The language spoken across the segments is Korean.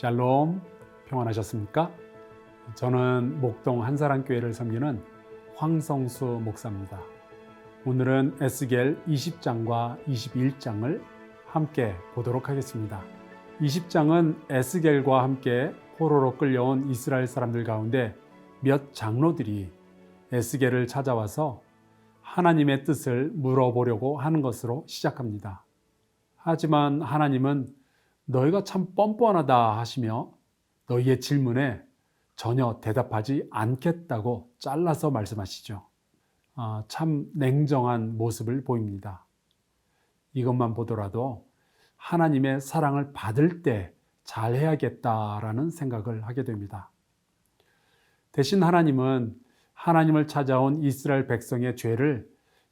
샬롬 평안하셨습니까? 저는 목동 한사랑교회를 섬기는 황성수 목사입니다. 오늘은 에스겔 20장과 21장을 함께 보도록 하겠습니다. 20장은 에스겔과 함께 포로로 끌려온 이스라엘 사람들 가운데 몇 장로들이 에스겔을 찾아와서 하나님의 뜻을 물어보려고 하는 것으로 시작합니다. 하지만 하나님은 너희가 참 뻔뻔하다 하시며 너희의 질문에 전혀 대답하지 않겠다고 잘라서 말씀하시죠. 아, 참 냉정한 모습을 보입니다. 이것만 보더라도 하나님의 사랑을 받을 때 잘해야겠다라는 생각을 하게 됩니다. 대신 하나님은 하나님을 찾아온 이스라엘 백성의 죄를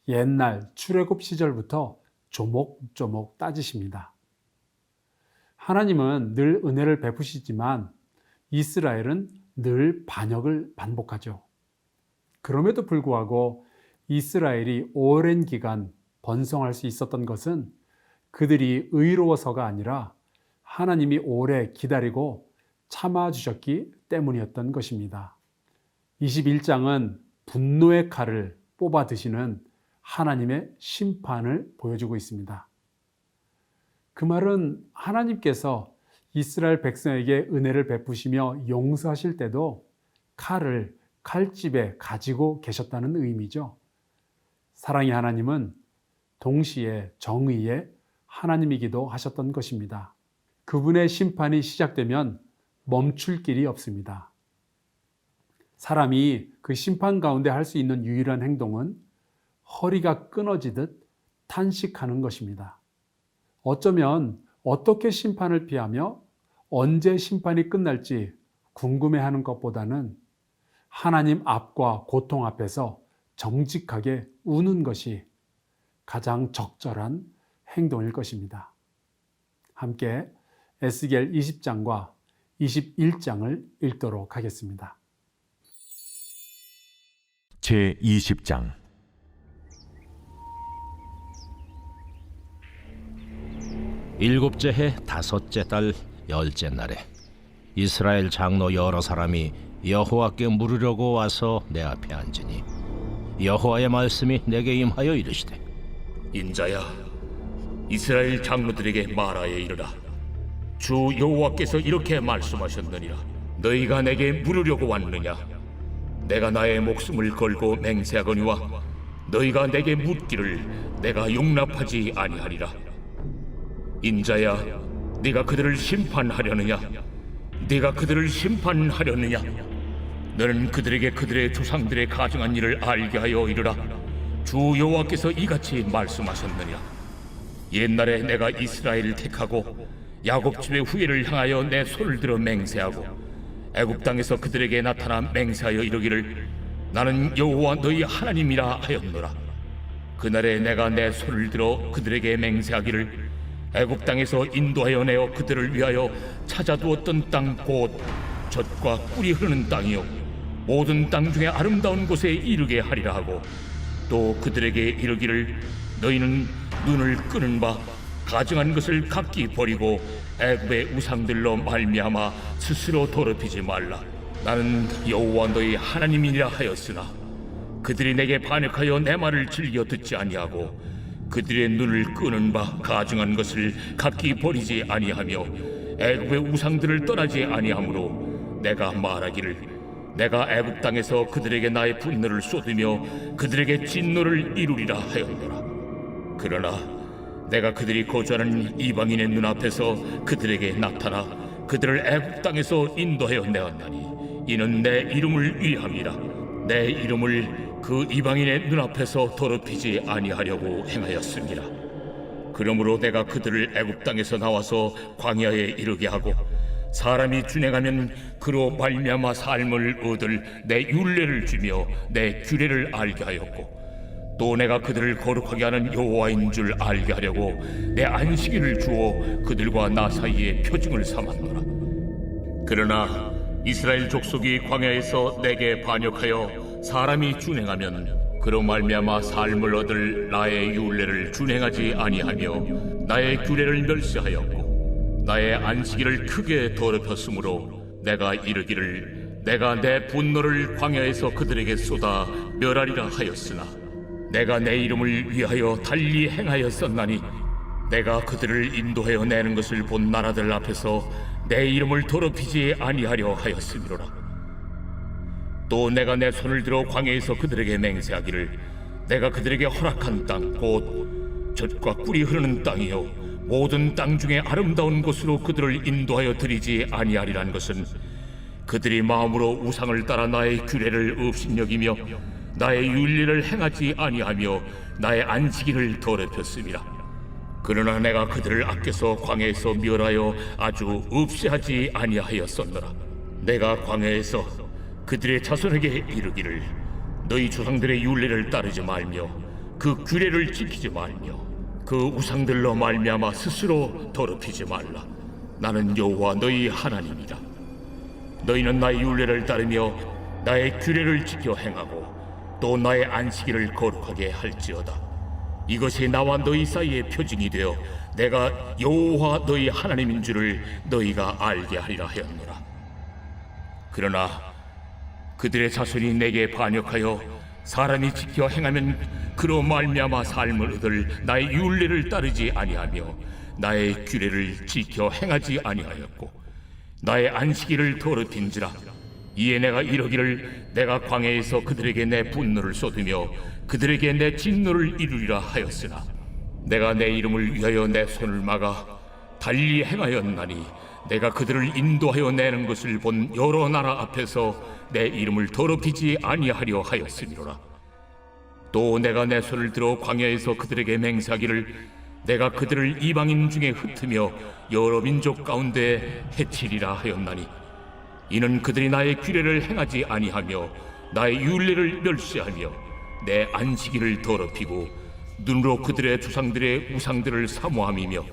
옛날 출애굽 시절부터 조목조목 따지십니다. 하나님은 늘 은혜를 베푸시지만 이스라엘은 늘 반역을 반복하죠. 그럼에도 불구하고 이스라엘이 오랜 기간 번성할 수 있었던 것은 그들이 의로워서가 아니라 하나님이 오래 기다리고 참아주셨기 때문이었던 것입니다. 21장은 분노의 칼을 뽑아 드시는 하나님의 심판을 보여주고 있습니다. 그 말은 하나님께서 이스라엘 백성에게 은혜를 베푸시며 용서하실 때도 칼을 칼집에 가지고 계셨다는 의미죠. 사랑의 하나님은 동시에 정의의 하나님이기도 하셨던 것입니다. 그분의 심판이 시작되면 멈출 길이 없습니다. 사람이 그 심판 가운데 할 수 있는 유일한 행동은 허리가 끊어지듯 탄식하는 것입니다. 어쩌면 어떻게 심판을 피하며 언제 심판이 끝날지 궁금해하는 것보다는 하나님 앞과 고통 앞에서 정직하게 우는 것이 가장 적절한 행동일 것입니다. 함께 에스겔 20장과 21장을 읽도록 하겠습니다. 제 20장. 일곱째 해 다섯째 달 열째 날에 이스라엘 장로 여러 사람이 여호와께 물으려고 와서 내 앞에 앉으니 여호와의 말씀이 내게 임하여 이르시되 인자야 이스라엘 장로들에게 말하여 이르라. 주 여호와께서 이렇게 말씀하셨느니라. 너희가 내게 물으려고 왔느냐 내가 나의 목숨을 걸고 맹세하거니와 너희가 내게 묻기를 내가 용납하지 아니하리라. 인자야 네가 그들을 심판하려느냐? 네가 그들을 심판하려느냐? 너는 그들에게 그들의 조상들의 가증한 일을 알게 하여 이르라. 주 여호와께서 이같이 말씀하셨느냐? 옛날에 내가 이스라엘을 택하고 야곱 집의 후예를 향하여 내 손을 들어 맹세하고 애굽 땅에서 그들에게 나타나 맹세하여 이르기를 나는 여호와 너희 하나님이라 하였노라. 그날에 내가 내 손을 들어 그들에게 맹세하기를 애굽 땅에서 인도하여 내어 그들을 위하여 찾아두었던 땅 곧 젖과 꿀이 흐르는 땅이요 모든 땅 중에 아름다운 곳에 이르게 하리라 하고 또 그들에게 이르기를 너희는 눈을 끄는 바 가증한 것을 각기 버리고 애굽의 우상들로 말미암아 스스로 더럽히지 말라. 나는 여호와 너희 하나님이라 하였으나 그들이 내게 반역하여 내 말을 즐겨 듣지 아니하고 그들의 눈을 끄는 바 가증한 것을 각기 버리지 아니하며 애굽의 우상들을 떠나지 아니하므로 내가 말하기를 내가 애굽 땅에서 그들에게 나의 분노를 쏟으며 그들에게 진노를 이루리라 하였노라. 그러나 내가 그들이 거주하는 이방인의 눈앞에서 그들에게 나타나 그들을 애굽 땅에서 인도하여 내었나니 이는 내 이름을 위함이라. 내 이름을 그 이방인의 눈앞에서 더럽히지 아니하려고 행하였습니다. 그러므로 내가 그들을 애굽 땅에서 나와서 광야에 이르게 하고 사람이 준행하면 그로 말미암아 삶을 얻을 내 율례를 주며 내 규례를 알게 하였고 또 내가 그들을 거룩하게 하는 여호와인 줄 알게 하려고 내 안식일을 주어 그들과 나 사이에 표징을 삼았노라. 그러나 이스라엘 족속이 광야에서 내게 반역하여 사람이 준행하면 그로 말미암아 삶을 얻을 나의 율례를 준행하지 아니하며 나의 규례를 멸시하였고 나의 안식일을 크게 더럽혔으므로 내가 이르기를 내가 내 분노를 광야에서 그들에게 쏟아 멸하리라 하였으나 내가 내 이름을 위하여 달리 행하였었나니 내가 그들을 인도하여 내는 것을 본 나라들 앞에서 내 이름을 더럽히지 아니하려 하였음이로라. 또 내가 내 손을 들어 광야에서 그들에게 맹세하기를 내가 그들에게 허락한 땅 곧 젖과 꿀이 흐르는 땅이요 모든 땅 중에 아름다운 곳으로 그들을 인도하여 드리지 아니하리란 것은 그들이 마음으로 우상을 따라 나의 규례를 업신여기며 나의 윤리를 행하지 아니하며 나의 안식일을 더럽혔음이라 그러나 내가 그들을 아껴서 광야에서 멸하여 아주 없이하지 아니하였었노라. 내가 광야에서 그들의 자손에게 이르기를 너희 조상들의 윤례를 따르지 말며 그 규례를 지키지 말며 그 우상들로 말미암아 스스로 더럽히지 말라. 나는 여호와 너희 하나님이다. 너희는 나의 윤례를 따르며 나의 규례를 지켜 행하고 또 나의 안식일을 거룩하게 할지어다. 이것이 나와 너희 사이의 표징이 되어 내가 여호와 너희 하나님인 줄을 너희가 알게 하리라 하였노라. 그러나 그들의 자손이 내게 반역하여 사람이 지켜 행하면 그로 말미암아 삶을 얻을 나의 윤례를 따르지 아니하며 나의 규례를 지켜 행하지 아니하였고 나의 안식일을 더럽힌지라 이에 내가 이러기를 내가 광야에서 그들에게 내 분노를 쏟으며 그들에게 내 진노를 이루리라 하였으나 내가 내 이름을 위하여 내 손을 막아 달리 행하였나니 내가 그들을 인도하여 내는 것을 본 여러 나라 앞에서 내 이름을 더럽히지 아니하려 하였음이로라. 또 내가 내 손을 들어 광야에서 그들에게 맹세하기를 내가 그들을 이방인 중에 흩으며 여러 민족 가운데 해치리라 하였나니 이는 그들이 나의 규례를 행하지 아니하며 나의 윤례를 멸시하며 내 안식일을 더럽히고 눈으로 그들의 조상들의 우상들을 사모함이며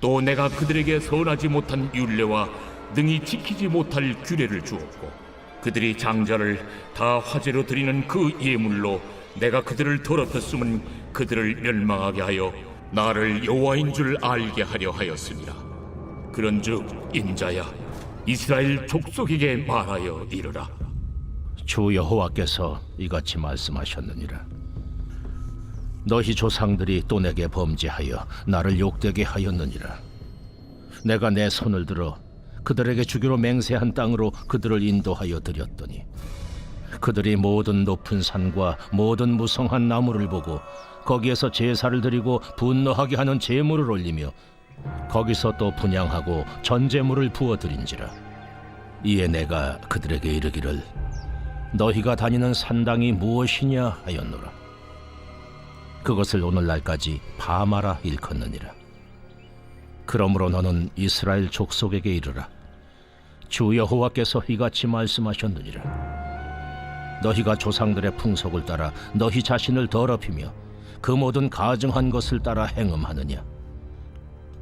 또 내가 그들에게 선하지 못한 윤례와 능히 지키지 못할 규례를 주었고 그들이 장자를 다 화제로 드리는 그 예물로 내가 그들을 더럽혔음은 그들을 멸망하게 하여 나를 여호와인 줄 알게 하려 하였습니다. 그런즉 인자야 이스라엘 족속에게 말하여 이르라 주 여호와께서 이같이 말씀하셨느니라. 너희 조상들이 또 내게 범죄하여 나를 욕되게 하였느니라. 내가 내 손을 들어 그들에게 주기로 맹세한 땅으로 그들을 인도하여 드렸더니 그들이 모든 높은 산과 모든 무성한 나무를 보고 거기에서 제사를 드리고 분노하게 하는 제물을 올리며 거기서 또 분양하고 전제물을 부어 드린지라. 이에 내가 그들에게 이르기를 너희가 다니는 산당이 무엇이냐 하였노라. 그것을 오늘날까지 바마라 일컫느니라. 그러므로 너는 이스라엘 족속에게 이르라. 주 여호와께서 이같이 말씀하셨느니라. 너희가 조상들의 풍속을 따라 너희 자신을 더럽히며 그 모든 가증한 것을 따라 행음하느냐.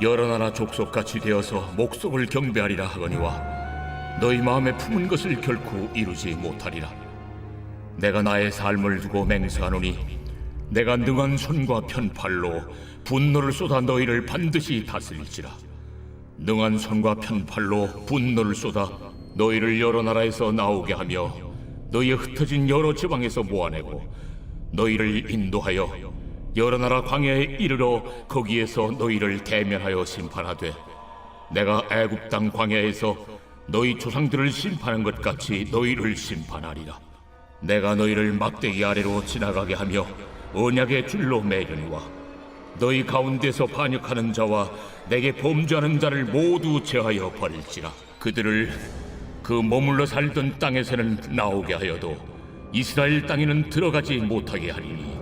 여러 나라 족속같이 되어서 목속을 경배하리라 하거니와 너희 마음에 품은 것을 결코 이루지 못하리라. 내가 나의 삶을 두고 맹세하노니 내가 능한 손과 편팔로 분노를 쏟아 너희를 반드시 다스릴지라. 능한 손과 편팔로 분노를 쏟아 너희를 여러 나라에서 나오게 하며 너희의 흩어진 여러 지방에서 모아내고 너희를 인도하여 여러 나라 광야에 이르러 거기에서 너희를 대면하여 심판하되 내가 애굽 땅 광야에서 너희 조상들을 심판한 것 같이 너희를 심판하리라. 내가 너희를 막대기 아래로 지나가게 하며 언약의 줄로 매려니와 너희 가운데서 반역하는 자와 내게 범죄하는 자를 모두 제하여 버릴지라. 그들을 그 머물러 살던 땅에서는 나오게 하여도 이스라엘 땅에는 들어가지 못하게 하리니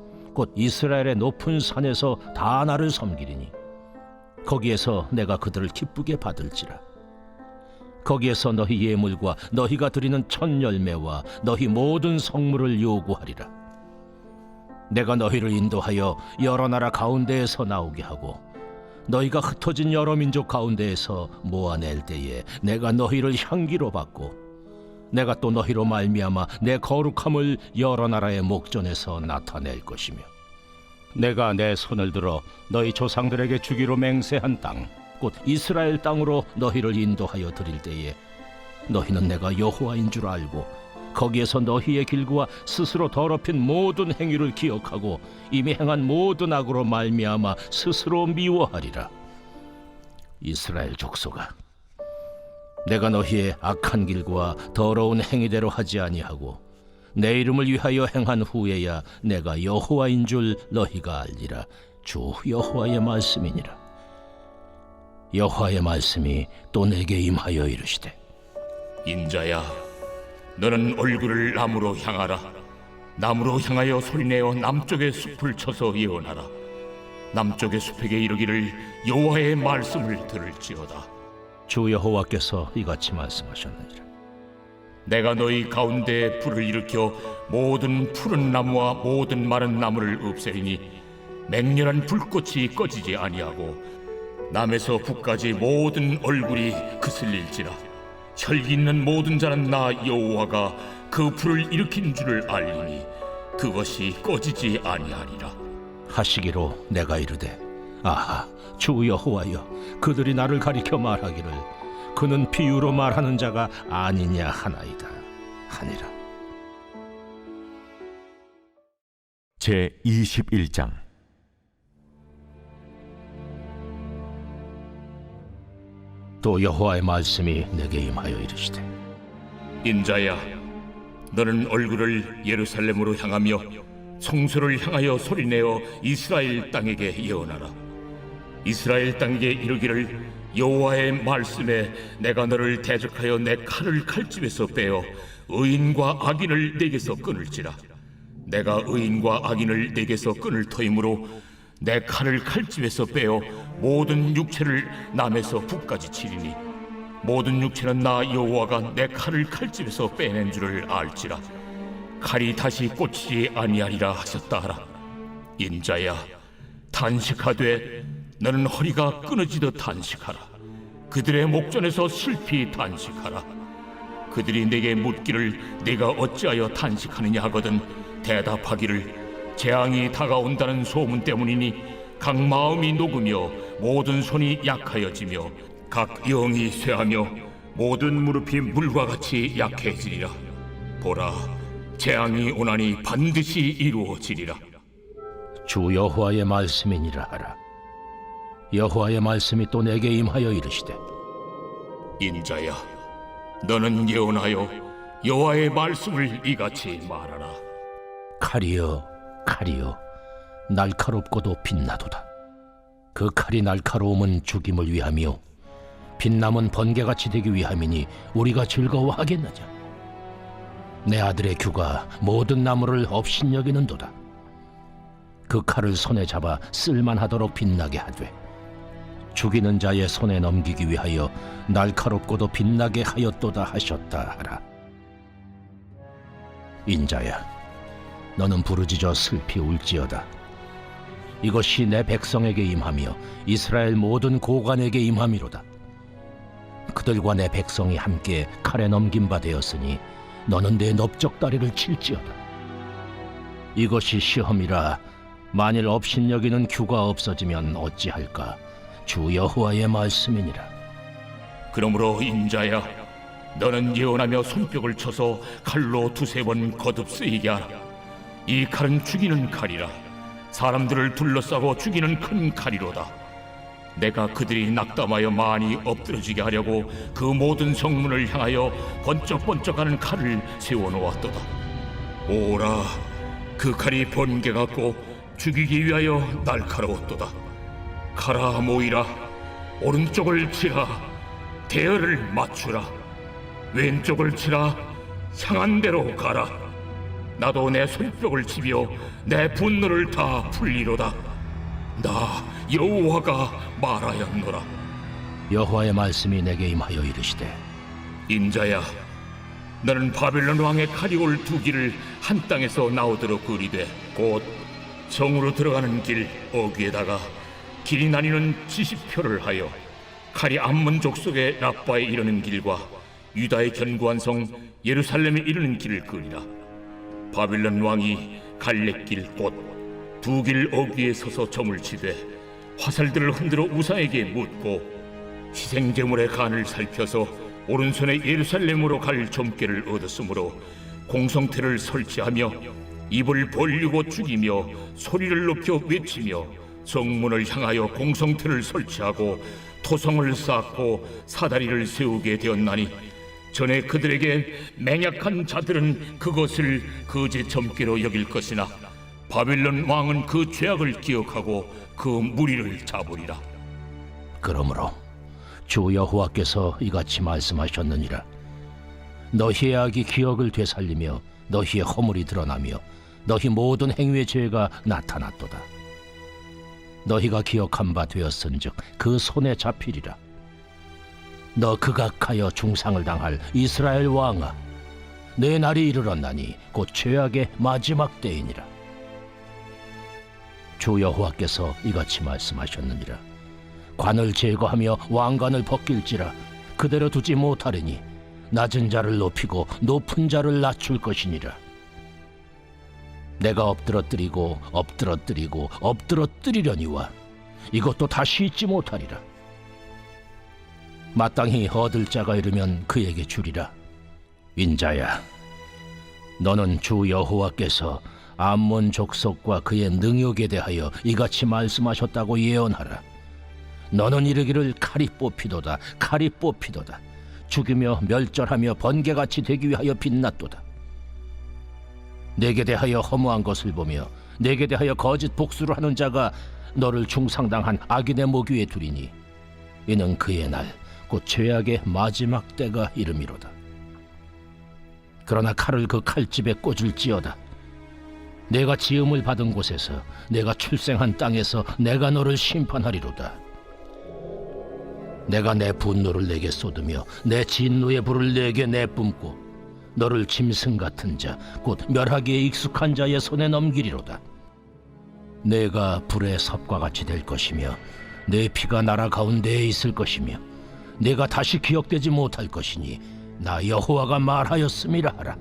곧 이스라엘의 높은 산에서 다 나를 섬기리니 거기에서 내가 그들을 기쁘게 받을지라. 거기에서 너희 예물과 너희가 드리는 첫 열매와 너희 모든 성물을 요구하리라. 내가 너희를 인도하여 여러 나라 가운데에서 나오게 하고 너희가 흩어진 여러 민족 가운데에서 모아낼 때에 내가 너희를 향기로 받고 내가 또 너희로 말미암아 내 거룩함을 여러 나라의 목전에서 나타낼 것이며 내가 내 손을 들어 너희 조상들에게 주기로 맹세한 땅, 곧 이스라엘 땅으로 너희를 인도하여 드릴 때에 너희는 내가 여호와인 줄 알고 거기에서 너희의 길과 스스로 더럽힌 모든 행위를 기억하고 이미 행한 모든 악으로 말미암아 스스로 미워하리라. 이스라엘 족속아, 내가 너희의 악한 길과 더러운 행위대로 하지 아니하고 내 이름을 위하여 행한 후에야 내가 여호와인 줄 너희가 알리라 주 여호와의 말씀이니라 여호와의 말씀이 또 내게 임하여 이르시되 인자야, 너는 얼굴을 남으로 향하라. 남으로 향하여 소리내어 남쪽의 숲을 쳐서 예언하라. 남쪽의 숲에게 이르기를 여호와의 말씀을 들을지어다. 주 여호와께서 이같이 말씀하셨느니라. 내가 너희 가운데 불을 일으켜 모든 푸른 나무와 모든 마른 나무를 없애리니 맹렬한 불꽃이 꺼지지 아니하고 남에서 북까지 모든 얼굴이 그슬릴지라. 혈기 있는 모든 자는 나 여호와가 그 불을 일으킨 줄을 알리니 그것이 꺼지지 아니하리라. 하시기로 내가 이르되 아하 주 여호와여 그들이 나를 가리켜 말하기를 그는 비유로 말하는 자가 아니냐 하나이다 하니라. 제 21장. 또 여호와의 말씀이 내게 임하여 이르시되 인자야 너는 얼굴을 예루살렘으로 향하며 성소를 향하여 소리내어 이스라엘 땅에게 예언하라 이스라엘 땅에게 이르기를 여호와의 말씀에 내가 너를 대적하여 내 칼을 칼집에서 빼어 의인과 악인을 내게서 끊을지라. 내가 의인과 악인을 내게서 끊을 터이므로 내 칼을 칼집에서 빼어 모든 육체를 남에서 북까지 치리니 모든 육체는 나 여호와가 내 칼을 칼집에서 빼낸 줄을 알지라. 칼이 다시 꽂히지 아니하리라 하셨다 하라. 인자야 단식하되 너는 허리가 끊어지듯 단식하라. 그들의 목전에서 슬피 단식하라. 그들이 내게 묻기를 내가 어찌하여 단식하느냐 하거든 대답하기를 재앙이 다가온다는 소문 때문이니 각 마음이 녹으며 모든 손이 약하여지며 각 영이 쇠하며 모든 무릎이 물과 같이 약해지리라. 보라 재앙이 오나니 반드시 이루어지리라. 주 여호와의 말씀이니라 하라 여호와의 말씀이 또 내게 임하여 이르시되 인자야 너는 예언하여 여호와의 말씀을 이같이 말하라. 칼이여 칼이여 날카롭고도 빛나도다. 그 칼이 날카로움은 죽임을 위함이요 빛남은 번개같이 되기 위함이니 우리가 즐거워하겠느냐 내 아들의 규가 모든 나무를 업신여기는도다. 그 칼을 손에 잡아 쓸만하도록 빛나게 하되 죽이는 자의 손에 넘기기 위하여 날카롭고도 빛나게 하였도다 하셨다 하라. 인자야 너는 부르짖어 슬피 울지어다. 이것이 내 백성에게 임하며 이스라엘 모든 고관에게 임함이로다. 그들과 내 백성이 함께 칼에 넘긴 바 되었으니 너는 내 넓적다리를 칠지어다. 이것이 시험이라 만일 업신여기는 규가 없어지면 어찌할까 주 여호와의 말씀이니라 그러므로 인자야 너는 예언하며 손뼉을 쳐서 칼로 두세 번 거듭 쓰이게 하라. 이 칼은 죽이는 칼이라. 사람들을 둘러싸고 죽이는 큰 칼이로다. 내가 그들이 낙담하여 많이 엎드러지게 하려고 그 모든 성문을 향하여 번쩍번쩍하는 칼을 세워놓았도다. 오라, 그 칼이 번개 같고 죽이기 위하여 날카로웠도다. 가라 모이라, 오른쪽을 치라, 대열을 맞추라. 왼쪽을 치라. 향한 대로 가라. 나도 내 손뼉을 치며 내 분노를 다 풀리로다. 나 여호와가 말하였노라. 여호와의 말씀이 내게 임하여 이르시되 인자야 너는 바벨론 왕의 칼이 올 두 길을 한 땅에서 나오도록 그리되 곧 정으로 들어가는 길 어귀에다가 길이 나뉘는 지시표를 하여 칼이 암문 족속의 라빠에 이르는 길과 유다의 견고한 성 예루살렘에 이르는 길을 그리라. 바빌론 왕이 갈래길 곧 두 길 어귀에 서서 점을 치되 화살들을 흔들어 우사에게 묻고 희생제물의 간을 살펴서 오른손에 예루살렘으로 갈 점괘를 얻었으므로 공성태를 설치하며 입을 벌리고 죽이며 소리를 높여 외치며 성문을 향하여 공성태를 설치하고 토성을 쌓고 사다리를 세우게 되었나니 전에 그들에게 맹약한 자들은 그것을 거제 점괘로 여길 것이나 바빌론 왕은 그 죄악을 기억하고 그 무리를 잡으리라. 그러므로 주 여호와께서 이같이 말씀하셨느니라. 너희의 악이 기억을 되살리며 너희의 허물이 드러나며 너희 모든 행위의 죄가 나타났도다 너희가 기억한 바 되었은즉 그 손에 잡히리라. 너 극악하여 중상을 당할 이스라엘 왕아 내 날이 이르렀나니 곧 죄악의 마지막 때이니라. 주 여호와께서 이같이 말씀하셨느니라. 관을 제거하며 왕관을 벗길지라. 그대로 두지 못하리니 낮은 자를 높이고 높은 자를 낮출 것이니라 내가 엎드러뜨리고 엎드러뜨리고 엎드러뜨리려니와 이것도 다시 잊지 못하리라. 마땅히 얻을 자가 이르면 그에게 주리라. 인자야 너는 주 여호와께서 암몬 족속과 그의 능욕에 대하여 이같이 말씀하셨다고 예언하라. 너는 이르기를 칼이 뽑히도다 칼이 뽑히도다. 죽이며 멸절하며 번개같이 되기 위하여 빛났도다 내게 대하여 허무한 것을 보며 내게 대하여 거짓 복수를 하는 자가 너를 중상당한 악인의 목 위에 두리니 이는 그의 날 곧 죄악의 마지막 때가 이름이로다. 그러나 칼을 그 칼집에 꽂을지어다. 내가 지음을 받은 곳에서 내가 출생한 땅에서 내가 너를 심판하리로다. 내가 내 분노를 내게 쏟으며 내 진노의 불을 내게 내뿜고 너를 짐승 같은 자 곧 멸하기에 익숙한 자의 손에 넘기리로다. 내가 불의 섭과 같이 될 것이며 내 피가 나라 가운데에 있을 것이며 내가 다시 기억되지 못할 것이니 나 여호와가 말하였음이라 하라